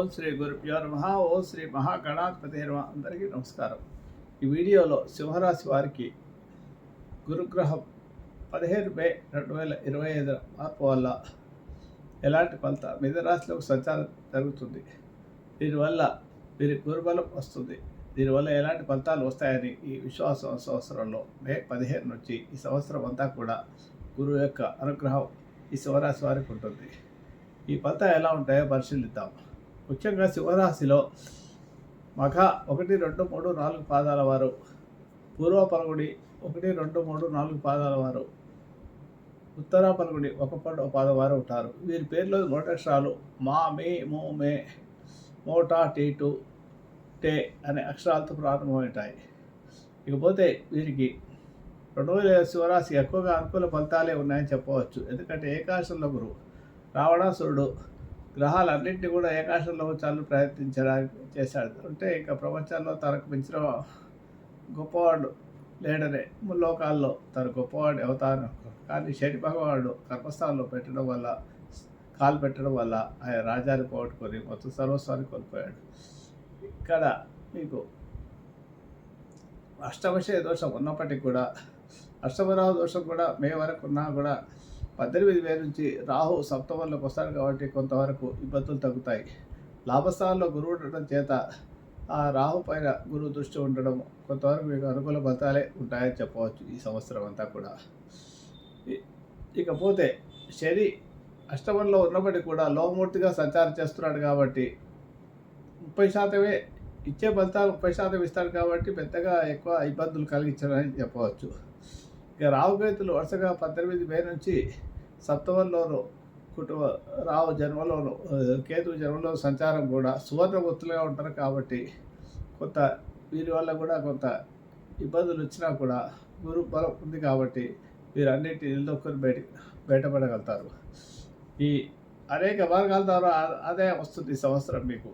ఓం శ్రీ గురుభ్యో నమ ఓం శ్రీ మహాగణాధిపతి నమ. అందరికీ నమస్కారం. ఈ వీడియోలో సింహరాశి వారికి గురుగ్రహం పదిహేను మే రెండు వేల ఇరవై ఐదు మార్పు వల్ల ఎలాంటి ఫలిత మిథరాశిలోకి సంచారం జరుగుతుంది. దీనివల్ల వీరి గురుబలం వస్తుంది. దీనివల్ల ఎలాంటి ఫలితాలు వస్తాయని ఈ విశ్వాస సంవత్సరంలో మే పదిహేను నుంచి ఈ సంవత్సరం అంతా కూడా గురువు యొక్క అనుగ్రహం ఈ సింహరాశి వారికి ఉంటుంది. ఈ ఫలితాలు ఎలా ఉంటాయో పరిశీలిద్దాం. ముఖ్యంగా శివరాశిలో మఖ ఒకటి రెండు మూడు నాలుగు పాదాల వారు. పూర్వ పలుగుడి ఒకటి రెండు మూడు నాలుగు పాదాల వారు. ఉత్తర పలుగుడి ఒక పడు పాదం వారు ఉంటారు. వీరి పేర్లో నోటక్షరాలు మా మే మో మే మోటా టీటు టే అనే అక్షరాలతో ప్రారంభమవుతాయి ఇకపోతే వీరికి రెండు వేల శివరాశి ఎక్కువగా అనుకూల ఫలితాలే ఉన్నాయని చెప్పవచ్చు. ఎందుకంటే ఏకాశంలో గురువు రావణాసురుడు గ్రహాలన్నింటినీ కూడా ఏకాశంలో ఉంచాలని ప్రయత్నించడానికి చేశాడు. అంటే ఇంకా ప్రపంచంలో తనకు మించిన గొప్పవాడు లేడనే. లోకాల్లో తన గొప్పవాడు అవుతాను కానీ శని భగవానుడు కర్మస్థానంలో పెట్టడం వల్ల కాలు పెట్టడం వల్ల ఆయన రాజ్యాన్ని పోగొట్టుకొని మొత్తం సర్వస్వాన్ని కోల్పోయాడు. ఇక్కడ మీకు అష్టమశయ దోషం ఉన్నప్పటికీ కూడా అష్టమరావు దోషం కూడా మే వరకు ఉన్నా కూడా పద్దెనిమిది వేల నుంచి రాహు సప్తమంలోకి వస్తాడు కాబట్టి కొంతవరకు ఇబ్బందులు తగ్గుతాయి. లాభస్థానంలో గురువు ఉండటం చేత ఆ రాహు పైన గురువు దృష్టి ఉండడం కొంతవరకు మీకు అనుకూల ఫలితాలే ఉంటాయని చెప్పవచ్చు ఈ సంవత్సరం అంతా కూడా. ఇకపోతే శని అష్టమంలో ఉన్నప్పటికీ కూడా లోమూర్తిగా సంచారం చేస్తున్నాడు కాబట్టి ముప్పై శాతమే ఇచ్చే ఫలితాలు ముప్పై శాతం ఇస్తాడు కాబట్టి పెద్దగా ఎక్కువ ఇబ్బందులు కలిగించడని చెప్పవచ్చు. ఇక రావుకేతులు వరుసగా పద్దెనిమిది మే నుంచి సప్తవంలోను కుటుంబ రావు జన్మలోను కేతు జన్మలో సంచారం కూడా సువర్ణ గుర్తులుగా ఉంటారు కాబట్టి కొంత వీరి వల్ల కూడా కొంత ఇబ్బందులు వచ్చినా కూడా గురు బలం ఉంది కాబట్టి వీరన్నిటి నిలదొక్కుని బయట బయటపడగలుగుతారు. ఈ అనేక మార్గాల ద్వారా ఆదాయం వస్తుంది ఈ సంవత్సరం మీకు.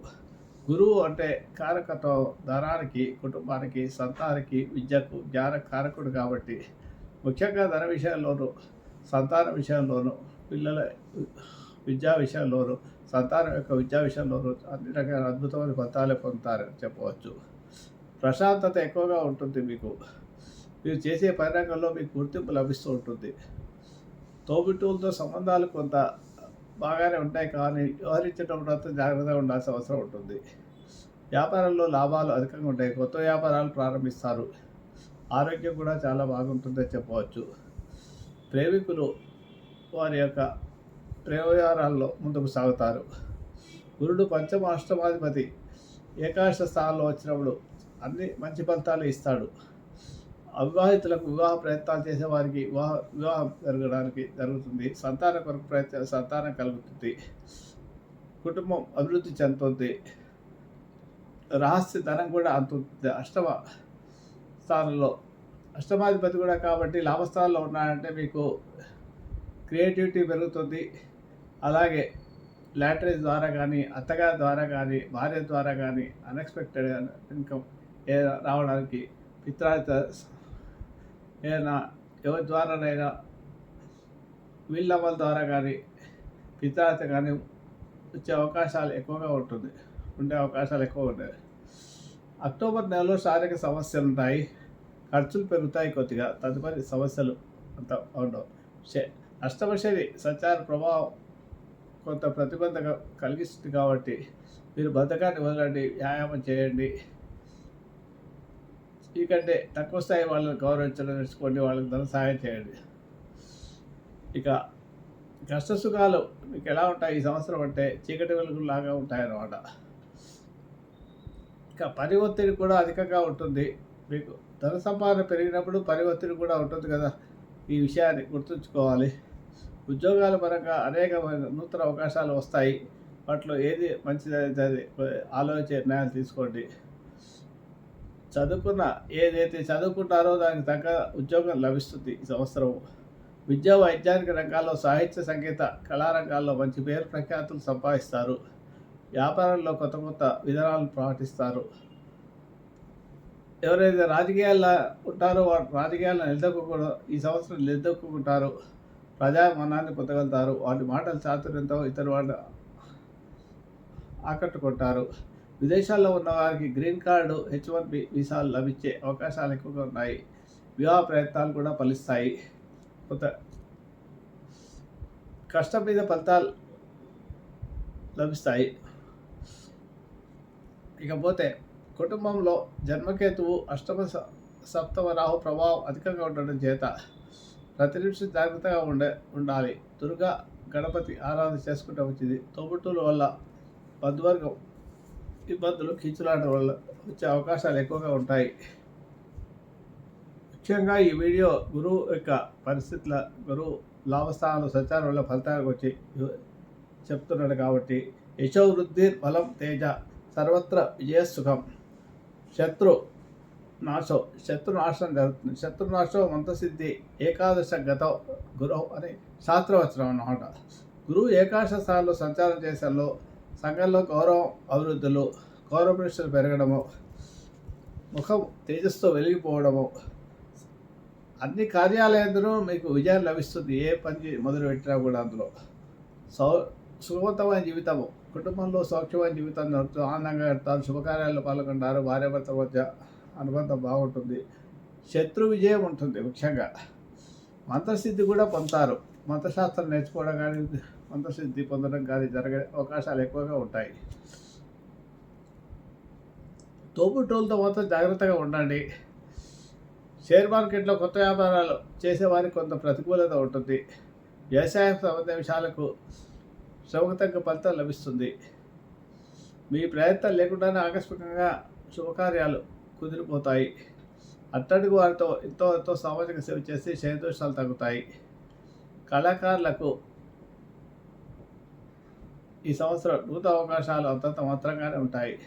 గురువు అంటే కారకత్వం ధనానికి కుటుంబానికి సంతానికి విద్యకు జ్ఞాన కారకుడు కాబట్టి ముఖ్యంగా ధన విషయంలోనూ సంతాన విషయంలోనూ పిల్లల విద్యా విషయంలోనూ సంతానం యొక్క విద్యా విషయంలోనూ అన్ని రకాల అద్భుతమైన ఫలితాలు పొందుతారని చెప్పవచ్చు. ప్రశాంతత ఎక్కువగా ఉంటుంది మీకు. మీరు చేసే పని రంగంలో మీకు గుర్తింపు లభిస్తూ ఉంటుంది. తోబిటూలతో సంబంధాలు కొంత బాగానే ఉంటాయి కానీ వ్యవహరించేటప్పుడు అంతా జాగ్రత్తగా ఉండాల్సిన అవసరం ఉంటుంది. వ్యాపారంలో లాభాలు అధికంగా ఉంటాయి. కొత్త వ్యాపారాలు ప్రారంభిస్తారు. ఆరోగ్యం కూడా చాలా బాగుంటుందని చెప్పవచ్చు. ప్రేమికులు వారి యొక్క ప్రేమవ్యవహారాల్లో ముందుకు సాగుతారు. గురుడు పంచమ అష్టమాధిపతి ఏకాదశ స్థానంలో వచ్చినప్పుడు అన్ని మంచి ఫలితాలు ఇస్తాడు. అవివాహితులకు వివాహ ప్రయత్నాలు చేసే వారికి వివాహ వివాహం జరగడానికి జరుగుతుంది. సంతాన కొరకు ప్రయత్న సంతానం కలుగుతుంది. కుటుంబం అభివృద్ధి చెందుతుంది. రహస్య ధనం కూడా అంతుంది అష్టమ స్థానంలో అష్టమాధిపతి కూడా కాబట్టి లాభస్థానంలో ఉన్నాడంటే మీకు క్రియేటివిటీ పెరుగుతుంది. అలాగే లాటరీస్ ద్వారా కానీ అత్తగారి ద్వారా కానీ భార్య ద్వారా కానీ అన్ఎక్స్పెక్టెడ్ ఇన్కమ్ ఏ రావడానికి పిత్రాత ఏదైనా ఎవరి ద్వారానైనా వీళ్ళమ్మల ద్వారా కానీ పిత్రాత కానీ వచ్చే అవకాశాలు ఎక్కువగా ఉంటుంది. ఉండే అవకాశాలు ఎక్కువ ఉంటాయి. అక్టోబర్ నెలలో శారీరక సమస్యలు ఉంటాయి. ఖర్చులు పెరుగుతాయి కొద్దిగా. తదుపరి సమస్యలు అంత ఉండవు శ అష్టమ శని సంచార ప్రభావం కొంత ప్రతిబంధక కలిగిస్తుంది కాబట్టి మీరు బద్ధకాన్ని వదలండి వ్యాయామం చేయండి. ఈకంటే తక్కువ స్థాయి వాళ్ళని గౌరవించడం నేర్చుకోండి వాళ్ళకి ధన సహాయం చేయండి. ఇక కష్ట సుఖాలు మీకు ఎలా ఉంటాయి? ఈ సంవత్సరం అంటే చీకటి వెలుగులాగా ఉంటాయన్నమాట. ఇక పని ఒత్తిడి కూడా అధికంగా ఉంటుంది. మీకు ధన సంపాదన పెరిగినప్పుడు పని ఒత్తిడి కూడా ఉంటుంది కదా. ఈ విషయాన్ని గుర్తుంచుకోవాలి. ఉద్యోగాల పరంగా అనేకమైన నూతన అవకాశాలు వస్తాయి. వాటిలో ఏది మంచిది అది ఆలోచించే నిర్ణయాలు తీసుకోండి. చదువుకున్న ఏదైతే చదువుకుంటారో దానికి తగ్గ ఉద్యోగం లభిస్తుంది ఈ సంవత్సరం. విద్యా వైజ్ఞానిక రంగాల్లో సాహిత్య సంగీత కళారంగాల్లో మంచి పేరు ప్రఖ్యాతులు సంపాదిస్తారు. వ్యాపారంలో కొత్త కొత్త విధానాలు పాటిస్తారు. ఎవరైతే రాజకీయాల్లో ఉంటారో వారు రాజకీయాలను నిలదొక్కకూడదు. ఈ సంవత్సరం నిలదొక్కుంటారు ప్రజా మనాన్ని పొందగలుగుతారు. వాటి మాటల చాతుర్యంతో ఇతరు వాళ్ళు ఆకట్టుకుంటారు. విదేశాల్లో ఉన్న వారికి green card H one B వీసాలు లభించే అవకాశాలు ఎక్కువగా ఉన్నాయి. వివాహ ప్రయత్నాలు కూడా ఫలిస్తాయి. కొంత కష్టం మీద ఫలితాలు లభిస్తాయి. ఇకపోతే కుటుంబంలో జన్మకేతువు అష్టమ స- సప్తమ రాహు ప్రభావం అధికంగా ఉండడం చేత ప్రతి నిమిషం జాగ్రత్తగా ఉండే ఉండాలి. దుర్గా గణపతి ఆరాధన చేసుకుంటే వచ్చింది తోబుట్టుల వల్ల బంధువర్గం ఇబ్బందులు కీచులాట వల్ల వచ్చే అవకాశాలు ఎక్కువగా ఉంటాయి. ముఖ్యంగా ఈ వీడియో గురువు యొక్క పరిస్థితుల గురువు లాభస్థానంలో సంచారం వల్ల ఫలితాలకు వచ్చి చెప్తున్నాడు కాబట్టి యశోవృద్ధి బలం తేజ సర్వత్ర విజయసుఖం శత్రు నాశం శత్రు నాశనం జరుగుతుంది శత్రు నాశం మంతసిద్ధి ఏకాదశ గతం గురువు అని శాస్త్రవచనం అన్నమాట. గురువు ఏకాదశ స్థానంలో సంచారం చేసేలో సంఘంలో గౌరవం అభివృద్ధులు గౌరవ ప్రశ్నలు పెరగడము ముఖం తేజస్తో వెలిగిపోవడము అన్ని కార్యాలయంలో మీకు విజయం లభిస్తుంది. ఏ పని మొదలు పెట్టినా కూడా అందులో. సౌ సుఖవంతమైన జీవితము. కుటుంబంలో సౌఖ్యమైన జీవితం నడుపుతూ ఆనందంగా గడతారు శుభకార్యాల్లో పాల్గొంటారు. భార్యాభర్తల మధ్య అనుబంధం బాగుంటుంది. శత్రు విజయం ఉంటుంది ముఖ్యంగా. మంత్రసిద్ధి కూడా పొందుతారు. మంత్రశాస్త్రం నేర్చుకోవడం కానీ మంత్రసిద్ధి పొందడం కానీ జరిగే అవకాశాలు ఎక్కువగా ఉంటాయి. తోబుట్టోళ్ళతో మాత్రం జాగ్రత్తగా ఉండండి. షేర్ మార్కెట్లో కొత్త వ్యాపారాలు చేసేవారికి కొంత ప్రతికూలత ఉంటుంది. వ్యవసాయ సంబంధ విషయాలకు శ్రమకు ఫలితాలు ఫలితం లభిస్తుంది. మీ ప్రయత్నం లేకుండానే ఆకస్మికంగా శుభకార్యాలు కుదిరిపోతాయి. అట్టడుగు వారితో ఎంతో ఎంతో సామాజిక సేవ చేసి శయదోషాలు తగ్గుతాయి. కళాకారులకు ఈ సంవత్సరం నూతన అవకాశాలు అంతంత మాత్రంగానే ఉంటాయి.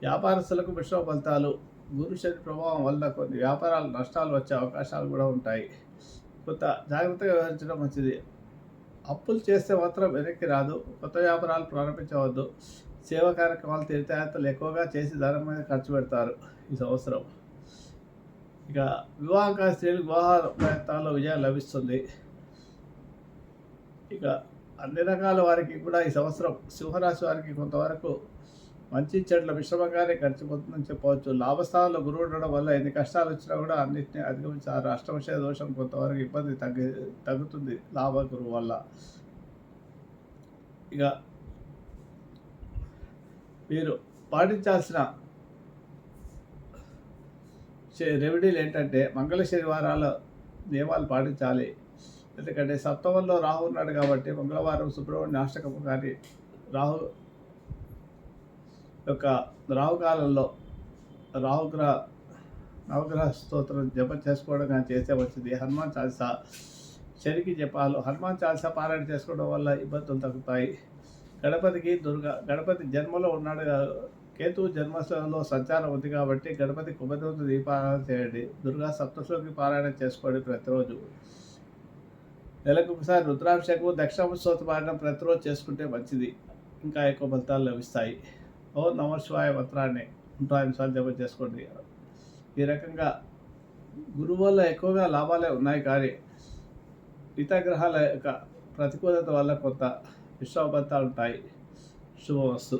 వ్యాపారస్తులకు మిశ్రమ ఫలితాలు గురు శని ప్రభావం వల్ల కొన్ని వ్యాపారాలు నష్టాలు వచ్చే అవకాశాలు కూడా ఉంటాయి. కొంత జాగ్రత్తగా వ్యవహరించడం మంచిది. అప్పులు చేస్తే మాత్రం వెనక్కి రాదు. కొత్త వ్యాపారాలు ప్రారంభించవద్దు. సేవా కార్యక్రమాలు తీర్థయాత్రలు ఎక్కువగా చేసి ధనం మీద ఖర్చు పెడతారు ఈ సంవత్సరం. ఇక వివాహం కాని స్త్రీలు వివాహ ప్రయత్నాల్లో విజయం లభిస్తుంది. ఇక అన్ని రకాల వారికి కూడా ఈ సంవత్సరం సింహరాశి వారికి కొంతవరకు మంచి చెడ్ల మిశ్రమంగానే గడిచిపోతుందని చెప్పవచ్చు. లాభస్థానంలో గురువు ఉండడం వల్ల ఎన్ని కష్టాలు వచ్చినా కూడా అన్నింటినీ అధిగమించారు అష్టమశయ దోషం కొంతవరకు ఇబ్బంది తగ్గి తగ్గుతుంది లాభ గురువు వల్ల. ఇక మీరు పాటించాల్సిన రెమెడీలు ఏంటంటే మంగళ శనివారాల నియమాలు పాటించాలి. ఎందుకంటే సప్తమంలో రాహు ఉన్నాడు కాబట్టి మంగళవారం సుబ్రహ్మణ్య అష్టకము కానీ రాహు యొక్క రాహుకాలంలో రావుగ్రహ నవగ్రహ స్తోత్రం జపం చేసుకోవడం కానీ చేస్తే వచ్చింది హనుమాన్ చాలీసా శనికి జపాలు హనుమాన్ చాలీసా పారాయణ చేసుకోవడం వల్ల ఇబ్బందులు తగ్గుతాయి. గణపతికి దుర్గా గణపతి జన్మలో ఉన్నాడు కేతు జన్మస్థలంలో సంచారం ఉంది కాబట్టి గణపతి కుబేరవతి దీపారాధన చేయండి. దుర్గా సప్తశ్లోకి పారాయణ చేసుకోండి ప్రతిరోజు. నెలకు ఒకసారి రుద్రాభిషేకం దక్షిణ స్తోత్ర పారాయణం ప్రతిరోజు చేసుకుంటే మంచిది. ఇంకా ఎక్కువ ఫలితాలు లభిస్తాయి. ఓ నమ శివాయ మంత్రాన్ని నూట ఐదు సార్లు జపం చేసుకోండి. ఈ రకంగా గురువు వల్ల ఎక్కువగా లాభాలే ఉన్నాయి కానీ ఇతర గ్రహాల యొక్క ప్రతికూలత వల్ల కొంత విశ్వబద్ధాలు ఉంటాయి. శుభవస్తు